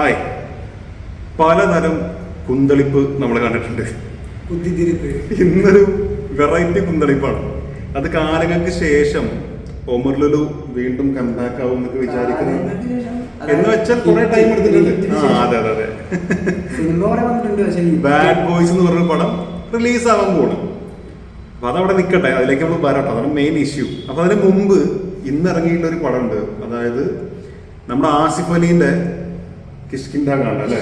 Hi പലതരം കുന്തളിപ്പ് നമ്മൾ കണ്ടിട്ടുണ്ട്. ഇന്നൊരു വെറൈറ്റി കുന്തളിപ്പാണ്. അത് കാലങ്ങൾക്ക് ശേഷം ഒമർലു ലുലു വീണ്ടും കണ്ടാക്കാവും എന്നൊക്കെ വിചാരിക്കുന്നത് എന്ന് വെച്ചാൽ കുറെ ടൈം എടുത്തിട്ടുണ്ട്. ആ അതെ അതെ ബാഡ് ബോയ്സ് എന്ന് പറഞ്ഞ പടം റിലീസ് ആവാൻ പോണ്. അപ്പൊ അതവിടെ നിൽക്കട്ടെ അതിലേക്ക് നമ്മൾ വരട്ടോ അതാണ് മെയിൻ ഇഷ്യൂ അപ്പൊ അതിന് മുമ്പ് ഇന്ന് ഇറങ്ങിയിട്ടുള്ള ഒരു ഉണ്ട് അതായത് നമ്മുടെ ആസിഫ് അലീന്റെ കിഷ്കിൻഡ കാണാം അല്ലേ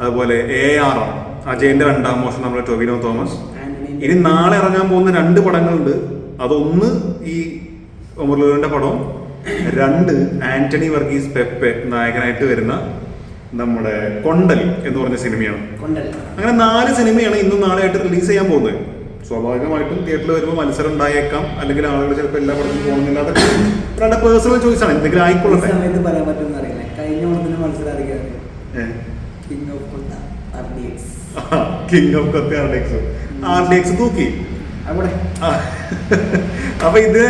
അതുപോലെ എ ആർ ആർ അജയന്റെ രണ്ടാം മോശം നമ്മുടെ ടൊവിനോ തോമസ്. ഇനി നാളെ ഇറങ്ങാൻ പോകുന്ന രണ്ട് പടങ്ങളുണ്ട്. അതൊന്ന് ഈ ഒമർലൂരിന്റെ പടം രണ്ട് ആന്റണി വർഗീസ് പെപ്പെ നായകനായിട്ട് വരുന്ന നമ്മുടെ കൊണ്ടൽ എന്ന് പറഞ്ഞ സിനിമയാണ്. അങ്ങനെ നാല് സിനിമയാണ് ഇന്നും നാളെ ആയിട്ട് റിലീസ് ചെയ്യാൻ പോകുന്നത്. സ്വാഭാവികമായിട്ടും തിയേറ്ററിൽ വരുമ്പോൾ മത്സരം ഉണ്ടായേക്കാം. അല്ലെങ്കിൽ ആളുകൾ ചിലപ്പോൾ എല്ലാ പടത്തും പോകുന്നില്ല. അതൊക്കെ ഒരാളുടെ പേഴ്സണൽ ചോയ്സ് ആണ്. എന്തെങ്കിലും ആയിക്കൊള്ളട്ടെ. സമയത്ത് പറയാൻ പറ്റുമെന്ന് അറിയില്ല. കഴിഞ്ഞ ഓണത്തിന് മത്സരം അറിയാതെ ഏ. King of. കിങ് ഓഫ് കത്തി R D X R D X തൂക്കി. അപ്പൊ ഇത്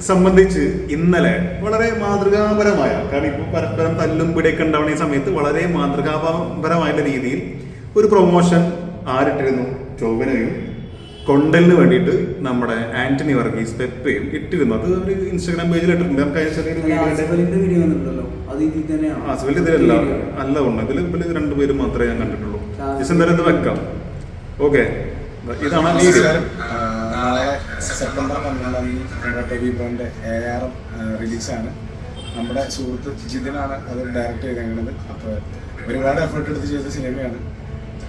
സംബന്ധിച്ച് ഇന്നലെ വളരെ മാതൃകാപരമായ കാരണം ഇപ്പൊ പരസ്പരം തല്ലും പിടിയൊക്കെ ഉണ്ടാവുന്ന ഈ സമയത്ത് വളരെ മാതൃകാപരമായ രീതിയിൽ ഒരു പ്രൊമോഷൻ ആരിട്ടിരുന്നു ചോവനയും കൊണ്ടലിന് വേണ്ടിയിട്ട് നമ്മുടെ ആന്റണി വർഗീസ് പെപ്പയും ഇട്ടിരുന്നു. അത് ഒരു ഇൻസ്റ്റാഗ്രാം പേജിൽ ഇട്ടിട്ടുണ്ട്. നമുക്ക് അതിന് ചെറിയൊരു ഇതിലല്ല. അല്ല ഉണ്ട്. ഇതിൽ ഇതിൽ രണ്ടുപേരും മാത്രമേ ഞാൻ കണ്ടിട്ടുള്ളൂ. ജസ്റ്റ് എന്തായാലും ഇത് വെക്കാം. ഓക്കെ. ഇതാണ് നാളെ സെപ്റ്റംബർ പന്ത്രണ്ടാം തീയതി എ ആർ എം റിലീസാണ് നമ്മുടെ സുഹൃത്ത് ജിതിനാണ് അത് ഡയറക്റ്റ് ചെയ്തേക്കുന്നത് അപ്പോൾ ഒരുപാട് എഫേർട്ട് എടുത്ത് ചെയ്ത സിനിമയാണ്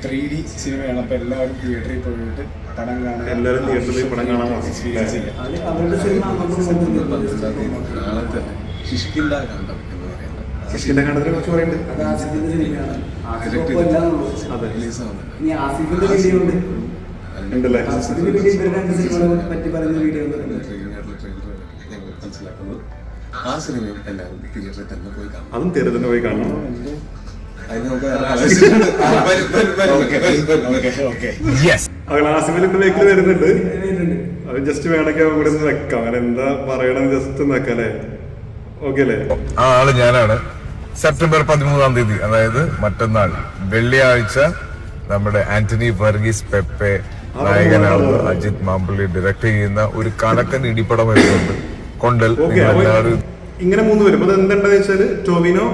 ത്രീ ഡി സിനിമയാണ് അപ്പോൾ എല്ലാവരും തിയേറ്ററിൽ പോയിട്ട് പടം കാണാൻ എല്ലാവരും തിയേറ്ററിൽ പോയി പടം കാണാൻ. എക്സ്പീരിയൻസ് ചെയ്യാം. നാളെ തന്നെ. ശിഷ്കില്ല എന്ന് പറയുന്നത്. കണ്ടതിനെ കുറിച്ച് പറയുന്നുണ്ട്. ആ സിനിമയും എല്ലാവരും തിയേറ്ററിൽ തന്നെ പോയി കാണണം. അതും തെരുതന്നെ പോയി കാണണം. അങ്ങനെ ആസിഫിലിന്റെ ബേക്കിൽ വരുന്നുണ്ട്. വരുന്നുണ്ട്. അത് ജസ്റ്റ് വേണമെങ്കിൽ അവിടെ നിന്ന് വെക്കാം. അങ്ങനെ എന്താ പറയണം ജസ്റ്റ് വെക്കാം അല്ലേ ഓക്കെ അല്ലേ? ആ ആൾ ഞാനാണ്. സെപ്റ്റംബർ പതിമൂന്നാം തീയതി അതായത് മറ്റന്നാൾ. വെള്ളിയാഴ്ച നമ്മുടെ ആന്റണി വർഗീസ് പെപ്പെ നായകനാണ് അജിത് മാമ്പിള്ളി ഡയറക്ട് ചെയ്യുന്ന ഒരു കണക്കൻ ഇടിപ്പടം വരുന്നുണ്ട്. കൊണ്ടൽ ഇങ്ങനെ മൂന്ന് വരും അത് എന്തുണ്ടെന്ന് വെച്ചാൽ ടോവിനോ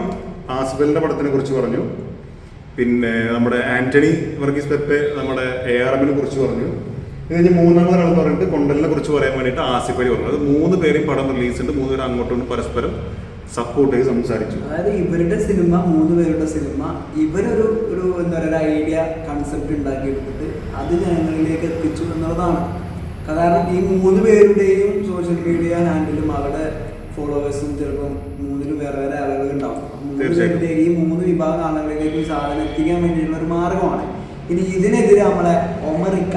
ആസിഫലിന്റെ പടത്തിനെ കുറിച്ച് പറഞ്ഞു. പിന്നെ നമ്മുടെ ആന്റണി വർഗീസ് പെപ്പെ നമ്മുടെ എ ആർ എമ്മിനെ കുറിച്ച് പറഞ്ഞു. ഇത് കഴിഞ്ഞ് മൂന്നാമതൊരാൾ പറഞ്ഞിട്ട് കൊണ്ടലിനെ കുറിച്ച് പറയാൻ വേണ്ടിയിട്ട് ആസിഫ് അലി പറഞ്ഞു. അത് മൂന്ന് പേരും പടം റിലീസ് ഉണ്ട്. മൂന്ന് പേരും അങ്ങോട്ടും പരസ്പരം സപ്പോർട്ട് ചെയ്ത് സംസാരിച്ചു. അതായത് ഇവരുടെ സിനിമ മൂന്ന് പേരുടെ സിനിമ ഇവരൊരു ഒരു എന്താ പറയുക ഒരു ഐഡിയ കൺസെപ്റ്റ് ഉണ്ടാക്കിയെടുത്തിട്ട് അത് ജനങ്ങളിലേക്ക് എത്തിച്ചു എന്നുള്ളതാണ്. കാരണം ഈ മൂന്ന് പേരുടെയും സോഷ്യൽ മീഡിയ ഹാൻഡിലും അവരുടെ ഫോളോവേഴ്സും ചിലപ്പം മൂന്നിലും വേറെ വേറെ ആളുകൾ ഉണ്ടാവും. ഈ മൂന്ന് വിഭാഗം ആളുകളിലേക്ക് സാധനം എത്തിക്കാൻ വേണ്ടിയിട്ടുള്ള ഒരു മാർഗമാണ്. ഇനി ഇതിനെതിരെ നമ്മളെ ഒമറിക്ക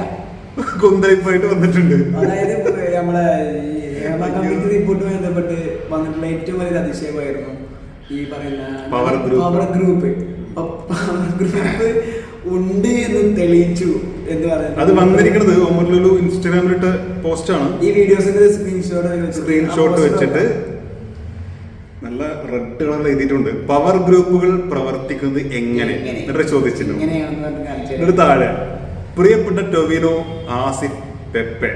കുന്തളിപ്പായിട്ട് വന്നിട്ടുണ്ട്. അതായത് നമ്മളെ ഈ ഹേമ കമ്മിറ്റി റിപ്പോർട്ടുമായി ബന്ധപ്പെട്ട് വന്നിട്ടുള്ള ഏറ്റവും വലിയ അതിശയമായിരുന്നു ഈ പറയുന്ന പവർ ഗ്രൂപ്പ് പവർ ഗ്രൂപ്പ് ഉണ്ട് എന്ന് തെളിയിച്ചു എന്ന് പറയുന്നത്. അത് വന്നിരിക്കുന്നത് ഒമർ ലുലു ഇൻസ്റ്റാഗ്രാമിലിട്ട പോസ്റ്റാണ് ഈ വീഡിയോസിന്റെ സ്ക്രീൻഷോട്ട് സ്ക്രീൻഷോട്ട് വെച്ചിട്ട് നല്ല റെഡ് കളറിൽ എഴുതിയിട്ടുണ്ട്. പവർ ഗ്രൂപ്പുകൾ പ്രവർത്തിക്കുന്നത് എങ്ങനെ? എന്നിട്ട് ചോദിച്ചിട്ടുണ്ട്. എന്നിട്ട് താഴെ. പ്രിയപ്പെട്ട ടൊവിനോ ആസിഫ് പെപ്പെ.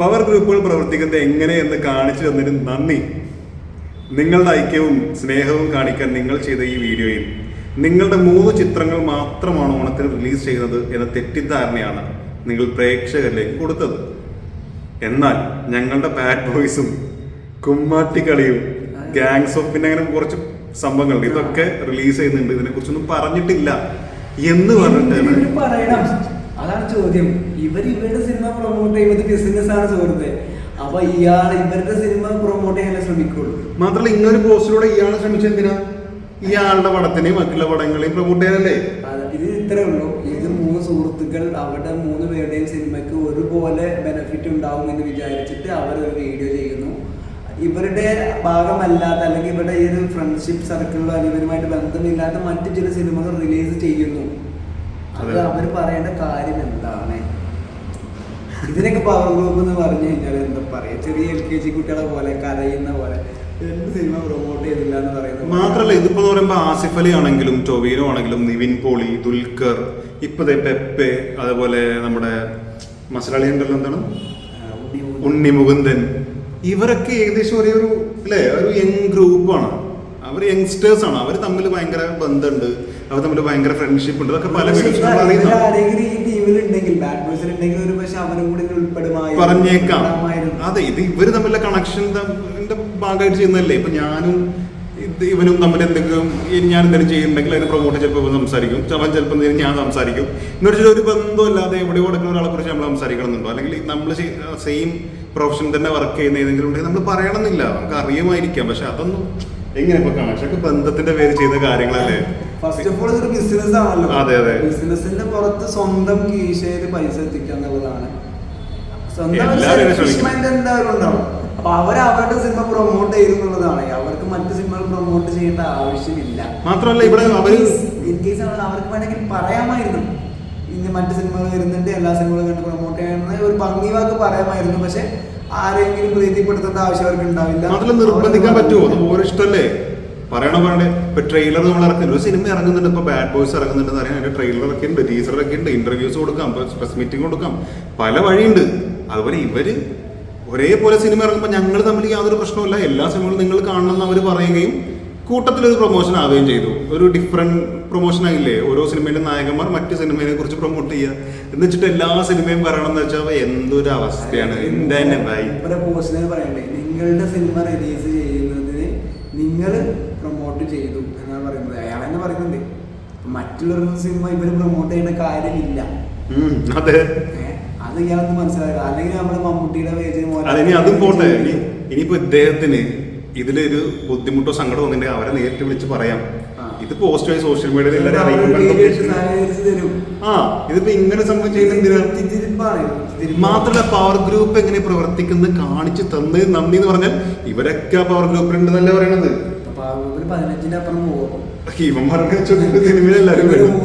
പവർ ഗ്രൂപ്പുകൾ പ്രവർത്തിക്കുന്നത് എങ്ങനെ എന്ന് കാണിച്ചു തന്നതിന് നന്ദി. നിങ്ങളുടെ ഐക്യവും സ്നേഹവും കാണിക്കാൻ നിങ്ങൾ ചെയ്ത ഈ വീഡിയോയിൽ. നിങ്ങളുടെ മൂന്ന് ചിത്രങ്ങൾ മാത്രമാണ് ഓണത്തിൽ റിലീസ് ചെയ്യുന്നത് എന്ന തെറ്റിദ്ധാരണയാണ് നിങ്ങൾ പ്രേക്ഷകരിലേക്ക് കൊടുത്തത്. എന്നാൽ ഞങ്ങളുടെ ബാഡ് ബോയ്സും കുമ്മാട്ടിക്കളിയും ഗാങ്സ് ഓഫ് പിന്നെ അങ്ങനെ കുറച്ച് സംഭവങ്ങളുണ്ട്. ഇതൊക്കെ റിലീസ് ചെയ്യുന്നുണ്ട്. ഇതിനെ കുറിച്ചൊന്നും പറഞ്ഞിട്ടില്ല. എന്ന് പറഞ്ഞിട്ടാണ് അതാണ് ചോദ്യം. ഇവർ ഇവരുടെ സിനിമ പ്രൊമോട്ട് ചെയ്യുന്നത് ബിസിനസ് ആണ് സുഹൃത്തെ. അപ്പൊ ഇയാൾ ഇവരുടെ സിനിമ പ്രൊമോട്ട് ചെയ്യാൻ ശ്രമിക്കുള്ളൂ. മാത്രമല്ല ഇങ്ങനൊരു പോസ്റ്റിലൂടെ ഇയാൾ ശ്രമിച്ചത് എന്തിനാ? ഇയാളുടെ പടത്തിനെയും മറ്റുള്ള പടങ്ങളെയും പ്രൊമോട്ട് ചെയ്യാനല്ലേ? ഇത് ഇത്രേ ഉള്ളൂ. ഇത് മൂന്ന് സുഹൃത്തുക്കൾ അവരുടെ മൂന്ന് പേരുടെയും സിനിമയ്ക്ക് ഒരുപോലെ ബെനിഫിറ്റ് ഉണ്ടാവും എന്ന് വിചാരിച്ചിട്ട് അവർ ഒരു വീഡിയോ ചെയ്യുന്നു. ഇവരുടെ ഭാഗമല്ലാത്ത അല്ലെങ്കിൽ ഇവരുടെ ഈ ഒരു ഫ്രണ്ട്ഷിപ്പ് സർക്കിളിലോ അല്ലെങ്കിൽ ഇവരുമായിട്ട് ബന്ധമില്ലാത്ത മറ്റു ചില സിനിമകൾ റിലീസ് ചെയ്യുന്നു. അത് അവർ പറയേണ്ട കാര്യം എന്താണ്? ഇതിനൊക്കെ പവർ ഗ്രൂപ്പ് എന്ന് പറഞ്ഞു കഴിഞ്ഞാൽ എന്താ പറയാ? ചെറിയ എൽ കെ ജി കുട്ടികളെ പോലെ കരയുന്ന പോലെ സിനിമ പ്രൊമോട്ട് ചെയ്തില്ല എന്ന് പറയുന്നത്? മാത്രല്ല ഇതിപ്പോ പറയുമ്പോൾ പറയുമ്പോ ആസിഫ് അലി ആണെങ്കിലും ടൊവിനോ ആണെങ്കിലും നിവിൻ പോളി ദുൽഖർ ഇപ്പതേ പെപ്പെ അതുപോലെ നമ്മുടെ മസലാളി ഉണ്ടല്ലോ എന്താണ്? ഉണ്ണി മുകുന്ദൻ. ഇവരൊക്കെ ഏകദേശം ഒരേ ഒരു അല്ലേ? ഒരു യങ് ഗ്രൂപ്പാണ് അവർ യങ്സ്റ്റേഴ്സ് ആണ്. അവർ തമ്മിൽ ഭയങ്കര ബന്ധമുണ്ട്. അവർ തമ്മിൽ ഭയങ്കര ഫ്രണ്ട്ഷിപ്പ് ഉണ്ട്. അതൊക്കെ പല പറഞ്ഞേക്കാം. അതെ ഇത് ഇവർ തമ്മിലുള്ള കണക്ഷൻ ഭാഗമായിട്ട് ചെയ്യുന്നതല്ലേ? ഇപ്പൊ ഞാനും ഇവനും തമ്മിൽ എന്തെങ്കിലും ഞാൻ എന്തെങ്കിലും ചെയ്യുന്നുണ്ടെങ്കിൽ അതിനെ പ്രൊമോട്ട് ചിലപ്പോൾ സംസാരിക്കും. അവൻ ചിലപ്പോൾ എന്തെങ്കിലും ഞാൻ സംസാരിക്കും. എന്ന് വെച്ചാൽ ഒരു ബന്ധമില്ലാതെ എവിടെ കൊടുക്കുന്ന ഒരാളെ കുറിച്ച് നമ്മൾ സംസാരിക്കണം എന്നുണ്ടോ അല്ലെങ്കിൽ നമ്മൾ സെയിം പ്രൊഫഷൻ തന്നെ വർക്ക് ചെയ്യുന്ന ഏതെങ്കിലും ഉണ്ടെങ്കിൽ നമ്മൾ പറയണമെന്നില്ല. നമുക്ക് അറിയുമായിരിക്കാം. പക്ഷെ അതൊന്നും എങ്ങനെ ഇപ്പൊ കണക്ഷനൊക്കെ ബന്ധത്തിന്റെ പേര് ചെയ്ത കാര്യങ്ങളല്ലേ? ഫസ്റ്റ് ഓഫ് ഓൾ ഇതൊരു ബിസിനസ് ആണല്ലോ. അതെ, അതെ. ബിസിനസിന്റെ പുറത്ത് സ്വന്തം കീശയിൽ പൈസ എത്തിക്കുക എന്നുള്ളതാണ്. സ്വന്തം എന്തായാലും ഉണ്ടാവും. അപ്പൊ അവർ അവരുടെ സിനിമ പ്രൊമോട്ട് ചെയ്യുന്നുള്ളതാണ് അവർക്ക് മറ്റു സിനിമകൾ പ്രൊമോട്ട് ചെയ്യേണ്ട ആവശ്യമില്ല. മാത്രമല്ല ഇവിടെ അവർക്ക് വേണമെങ്കിൽ പറയാമായിരുന്നു. ഇന്ന് മറ്റു സിനിമകൾ വരുന്നുണ്ട് എല്ലാ സിനിമകളും കണ്ട് പ്രൊമോട്ട് ചെയ്യണമെന്ന് ഒരു ഭംഗി വാക്ക് പറയാമായിരുന്നു. പക്ഷെ ആരെങ്കിലും പ്രീതിപ്പെടുത്തേണ്ട ആവശ്യം അവർക്ക് ഉണ്ടാവില്ല. നിർബന്ധിക്കാൻ പറ്റുമോ? അത് ഇഷ്ടമല്ലേ പറയണ പറയണേ. ഇപ്പൊ ട്രെയിലർ നമ്മൾ ഇറക്കുന്നുണ്ട് ഒരു സിനിമ ഇറങ്ങുന്നുണ്ട്. ഇപ്പൊ ബാഡ് ബോയ്സ് ഇറങ്ങുന്നുണ്ട് അറിയാം അതിന്റെ ട്രെയിലർ ഒക്കെ ഉണ്ട് ടീസർ ഒക്കെ ഉണ്ട് ഇന്റർവ്യൂസ് കൊടുക്കാം പ്രസ് മീറ്റിംഗ് കൊടുക്കാം. പല വഴിയുണ്ട്. അതുപോലെ ഇവർ ഒരേപോലെ സിനിമ ഇറങ്ങുമ്പോൾ ഞങ്ങൾ തമ്മിൽ യാതൊരു പ്രശ്നമില്ല എല്ലാ സിനിമകളും നിങ്ങൾ കാണണം എന്ന് അവർ പറയുകയും കൂട്ടത്തിൽ ഒരു പ്രൊമോഷൻ ആവുകയും ചെയ്തു. ഒരു ഡിഫറെന്റ് പ്രൊമോഷൻ ആയില്ലേ? ഓരോ സിനിമയിലെ നായകന്മാർ മറ്റു സിനിമയെ കുറിച്ച് പ്രൊമോട്ട് ചെയ്യുക. എന്ന് വെച്ചിട്ട് എല്ലാ സിനിമയും പറയണം എന്ന് വെച്ചാൽ എന്തൊരു അവസ്ഥയാണ്. ഇവരെ പോസ്റ്റിനെ പറയണ്ടേ? നിങ്ങളുടെ സിനിമ റിലീസ് ചെയ്യുന്നതിന് നിങ്ങൾ പ്രൊമോട്ട് ചെയ്തു എന്നാണ് പറയുന്നത്. അയാൾ തന്നെ പറയുന്നുണ്ട് മറ്റുള്ളവരുടെ സിനിമ ഇവർ പ്രൊമോട്ട് ചെയ്യേണ്ട കാര്യമില്ല. അതെ. അത് ഇയാളൊന്ന് മനസ്സിലാക്കുക. അല്ലെങ്കിൽ നമ്മുടെ മമ്മൂട്ടിയുടെ പേജ് അതും പോട്ടെ. ഇനി ഇനിയിപ്പോ ഇദ്ദേഹത്തിന് ഇതിലൊരു ബുദ്ധിമുട്ടോ സങ്കടമോ ഒന്നുണ്ടെങ്കിൽ അവരെ നേരിട്ട് വിളിച്ച് പറയാം. ഇത് പോസ്റ്റ് ആയി സോഷ്യൽ മീഡിയയിൽ എല്ലാവരും അറിയിക്കുമ്പോൾ ആ ഇതിപ്പോ ഇങ്ങനെ സംഭവം. മാത്രമല്ല പവർ ഗ്രൂപ്പ് എങ്ങനെ പ്രവർത്തിക്കുന്നത് കാണിച്ചു തന്ന് നന്ദി എന്ന് പറഞ്ഞാൽ ഇവരൊക്കെ പവർ പറയണത്. ഗ്രൂപ്പിൽ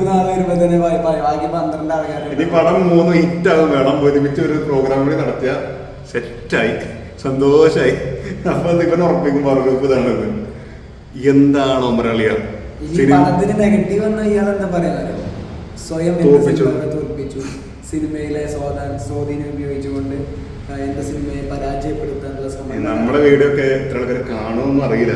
ബാക്കി പന്ത്രണ്ട് ഇനി പടം മൂന്ന് ഹിറ്റ് ആകും. വേണം ഒരുമിച്ച് ഒരു പ്രോഗ്രാം കൂടി നടത്തിയ സെറ്റായി സന്തോഷായി. അപ്പൊ ഇവൻ ഉറപ്പിക്കും പവർ ഇതാണത് എന്താണോ ഒമരളിയ ഈ പടത്തിന് നെഗറ്റീവ് എന്ന ഇയാൾ എന്താ പറയാനോ സ്വയം തോൽപ്പിച്ചു. സിനിമയിലെ സ്വാധീനം സ്വാധീനം ഉപയോഗിച്ചുകൊണ്ട് എന്റെ സിനിമയെ പരാജയപ്പെടുത്താനുള്ള ശ്രമം. നമ്മുടെ വീഡിയോ ഒക്കെ എത്ര ആൾക്കാർ കാണുമെന്ന് അറിയില്ല.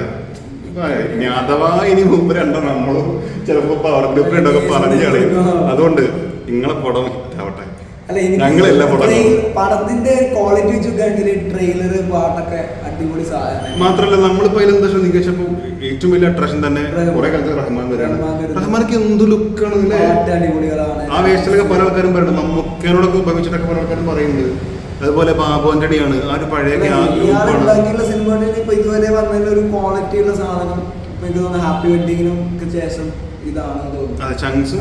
ഇനി അഥവാ ഇനി മുമ്പ് രണ്ടോ നമ്മളും ചിലപ്പോ പവർ ഗ്രൂപ്പിലുണ്ടൊക്കെ പറഞ്ഞു കളയും. അതുകൊണ്ട് നിങ്ങളെ പടം ആവട്ടെ അല്ല ഞങ്ങളെല്ലാം പടത്തിന്റെ ക്വാളിറ്റി വെച്ചൊക്കെയാണെങ്കിൽ ട്രെയിലർ പാട്ടൊക്കെ അടിപൊളി സാധനം മാത്രല്ല നമ്മളിപ്പോ അതിലെന്താ ശ്രദ്ധിക്കപ്പോ ഏറ്റവും വലിയ അട്രാക്ഷൻ തന്നെ. കുറെ കാലത്ത് റഹ്മാൻ വരെയാണ് റഹ്മാനൊക്കെ എന്ത് ലുക്കാണ് അടിപൊളികളാണ്. ആ വേഷത്തിലൊക്കെ പല ആൾക്കാരും പറയുന്നത് മമ്മൂക്കേനോടൊക്കെ ഉപയോഗിച്ചിട്ടൊക്കെ പല ആൾക്കാരും പറയുന്നത്. അതുപോലെ ബാബു ആന്റണിയാണ് ആ ഒരു പഴയ സിനിമ ഇതുവരെ വന്നതിൽ ഒരു സാധനം ഇപ്പൊ തോന്നുന്നു ഹാപ്പി വെഡിങ്ങിനും ഒക്കെ ശേഷം ഇതാണ് ചങ്സ്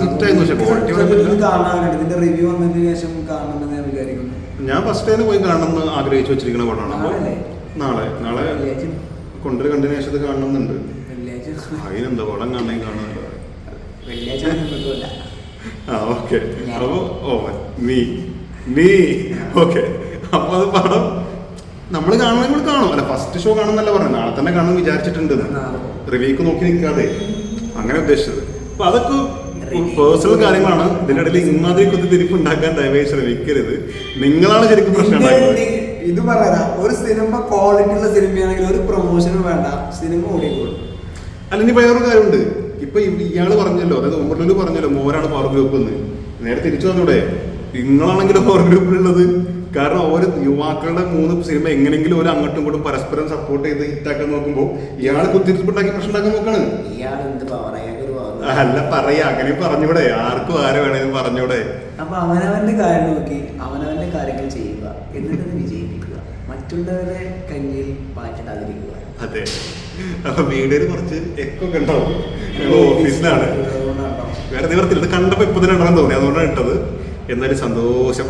കാണാനുണ്ട് ഇതിന്റെ റിവ്യൂ വന്നതിന് ശേഷം കാണണമെന്ന് ഞാൻ വിചാരിക്കുന്നു. ഞാൻ ഫസ്റ്റ് ടൈം പോയി കാണണമെന്ന് ആഗ്രഹിച്ചു വെച്ചിരിക്കുന്ന പടമാണ് നാളെ നാളെ കൊണ്ടൊരു കണ്ടിന് ശേഷം ഇത് കാണണമെന്നുണ്ട്. അതിനെന്താ പടം കാണാൻ കാണുന്നുണ്ട് ആ ഓക്കെ. അപ്പൊ ഓ നീ നീ ഓക്കെ. അപ്പൊ അത് പടം നമ്മൾ കാണണമെങ്കിൽ കാണും. അല്ല ഫസ്റ്റ് ഷോ കാണുന്നല്ല പറഞ്ഞു നാളെ തന്നെ കാണുമെന്ന് വിചാരിച്ചിട്ടുണ്ട്. റിവ്യൂക്ക് നോക്കി നിൽക്കാതെ. അങ്ങനെ ഉദ്ദേശിച്ചത്. അപ്പൊ അതൊക്കെ പേഴ്സണൽ കാര്യങ്ങളാണ്. ഇതിന്റെ ഇടയിൽ ഇമാതിരി കുത്തിത്തിരിപ്പ് ഉണ്ടാക്കാൻ ദയവായി ശ്രമിക്കരുത്. നിങ്ങളാണ് ശരിക്കും പ്രശ്നം ഇത് പറയാ ഒരു സിനിമ ക്വാളിറ്റി ഉള്ള സിനിമയാണെങ്കിൽ ഒരു പ്രൊമോഷനും വേണ്ട. സിനിമ ഓടിക്കോളും. അല്ല ഇനി വേറൊരു കാര്യമുണ്ട്. ഇപ്പൊ ഇയാൾ പറഞ്ഞല്ലോ അതായത് ഉമ്മർലൂര് പറഞ്ഞല്ലോ മോരാണ് പവർ ഗ്രൂപ്പ് എന്ന് നേരെ തിരിച്ചു വന്നൂടെ? നിങ്ങളാണെങ്കിലും പവർ ഗ്രൂപ്പിലുള്ളത് കാരണം ഓരോ യുവാക്കളുടെ മൂന്ന് സിനിമ എങ്ങനെങ്കിലും ഒരു അങ്ങോട്ടും ഇങ്ങോട്ടും പരസ്പരം സപ്പോർട്ട് ചെയ്ത് ഹിറ്റാക്കാൻ നോക്കുമ്പോൾ ഇയാൾ കുത്തിരിപ്പുണ്ടാക്കി പ്രശ്നം ഉണ്ടാക്കാൻ നോക്കാണ്. ഇയാൾ എന്ത് പവർ അല്ല പറയാ. അങ്ങനെ പറഞ്ഞൂടെ. ആർക്കും ആരെ വേണേലും പറഞ്ഞൂടെ. അപ്പൊ അവനവന്റെ കാര്യം നോക്കി. അവനവന്റെ കാര്യങ്ങൾ ചെയ്യുക. എന്നിട്ട് അത് വിജയിപ്പിക്കുക. മറ്റുള്ളവരെ കഞ്ഞിയിൽ പാറ്റിടാതിരിക്കുക അതെ. അപ്പൊ വീടിന് കുറച്ച് എക്കോ കണ്ടോ ഉണ്ടാവും. ഓഫീസിലാണ്. വേറെ നിവർത്തില്ല കണ്ടപ്പോ ഇപ്പൊ തന്നെ ഉണ്ടാകാൻ തോന്നി. അതുകൊണ്ടാണ് ഇട്ടത്. എന്നാലും സന്തോഷം.